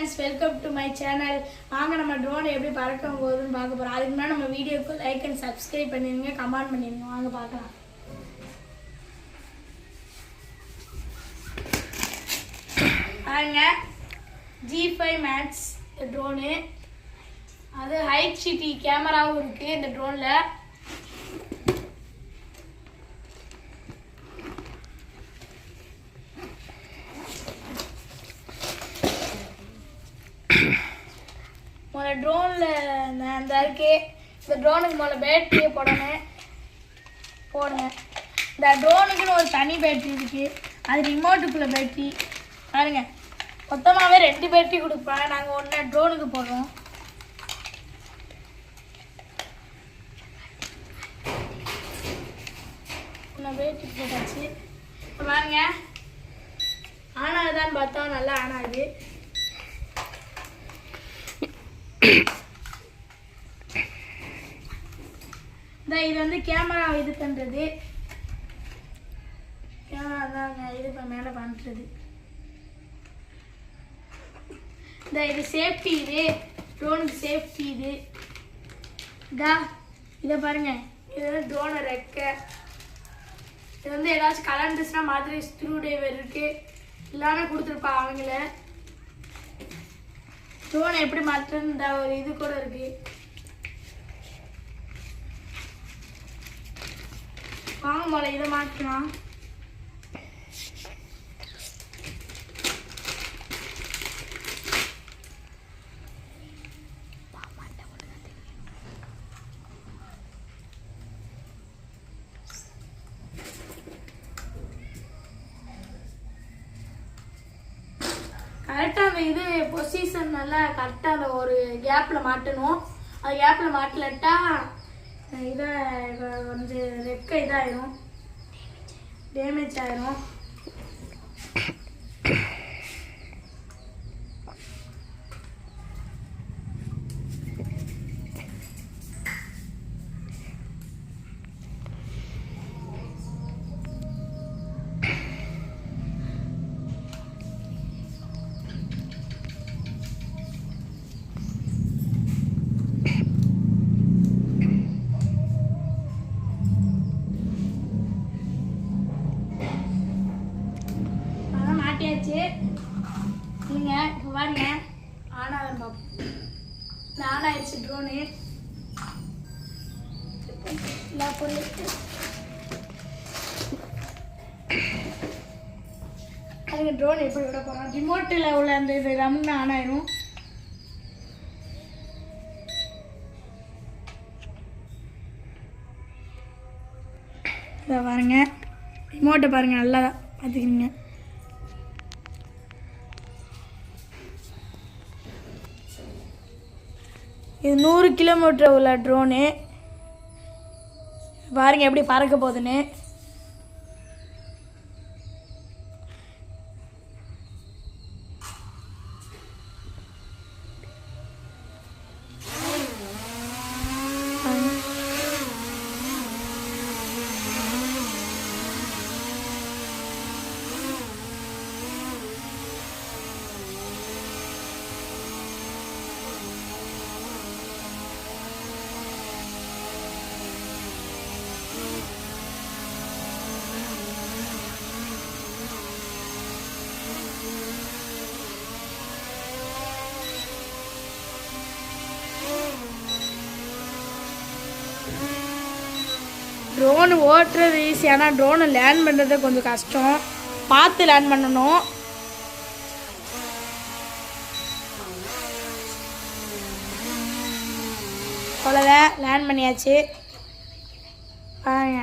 Friends welcome to my channel வாங்க நம்ம drone எப்படி பறக்க போகுதுன்னு பார்க்க போகிறோம் அதுக்கு முன்னாடி நம்ம வீடியோக்கு லைக் அண்ட் சப்ஸ்கிரைப் பண்ணிடுங்க கமெண்ட் பண்ணிடுங்க வாங்க பார்க்கலாம். பாருங்க ஜி ஃபைவ் மேக்ஸ் ட்ரோனு அது ஹைட் சிட்டி கேமராவும் இருக்குது இந்த ட்ரோனில் ட்ரோனில் அந்த இருக்கே இந்த ட்ரோனுக்கு முதல்ல பேட்டரியை போடணும் போடுங்க இந்த ட்ரோனுக்குன்னு ஒரு தனி பேட்டரி இருக்குது அது ரிமோட்டுக்குள்ளே பேட்டரி பாருங்க. மொத்தமாகவே ரெண்டு பேட்டரி கொடுப்பாங்க நாங்கள் ஒன்று ட்ரோனுக்கு போடுறோம். ஒன்று பேட்டரி போட்டாச்சு. பாருங்க. ஆனாதான் பார்த்தா நல்லா ஆனாது இது வந்து கேமரா இது பண்ணுறது கேமரா தாங்க இது இப்போ மேலே பண்ணுறது இந்த இது சேஃப்டி இது ட்ரோனுக்கு சேஃப்டி இது. இதா இதை பாருங்க. இது வந்து ட்ரோனை ரெக்க இது வந்து ஏதாச்சும் கலந்துச்சுன்னா மாதிரி ஸ்க்ரூ டிரைவர் இருக்கு. எல்லாமே கொடுத்துருப்பா அவங்கள. ஸ்டோன் எப்படி மாற்றுன்ற ஒரு இது கூட இருக்கு. வாங்க போல இதை மாற்றலாம் கரெக்டாக அந்த இது பொசிஷன் நல்லா கரெக்டாக அந்த ஒரு கேப்பில் மாட்டணும். அது கேப்பில் மாட்டலட்டா இதை கொஞ்சம் ரெக்க இதாயிரும். டேமேஜ் ஆயிரும். ஆன் ஆயிடுச்சு ட்ரோனு அதுக்கு ட்ரோன் எப்படி விட போகிறோம் ரிமோட்டில் உள்ள அந்த இது ரம்னு ஆன் ஆயிரும் இதை பாருங்க. ரிமோட்டை பாருங்க நல்லா பார்த்துக்கிங்க இது நூறு கிலோமீட்டர் உள்ள ட்ரோனு பாருங்க எப்படி பறக்க போகுதுன்னு. ட்ரோன் ஓட்டுறது ஈஸி ஆனால் ட்ரோனை லேண்ட் பண்ணுறது கொஞ்சம் கஷ்டம். பார்த்து லேண்ட் பண்ணணும். அவ்வளோதான் லேண்ட் பண்ணியாச்சு. பாருங்க.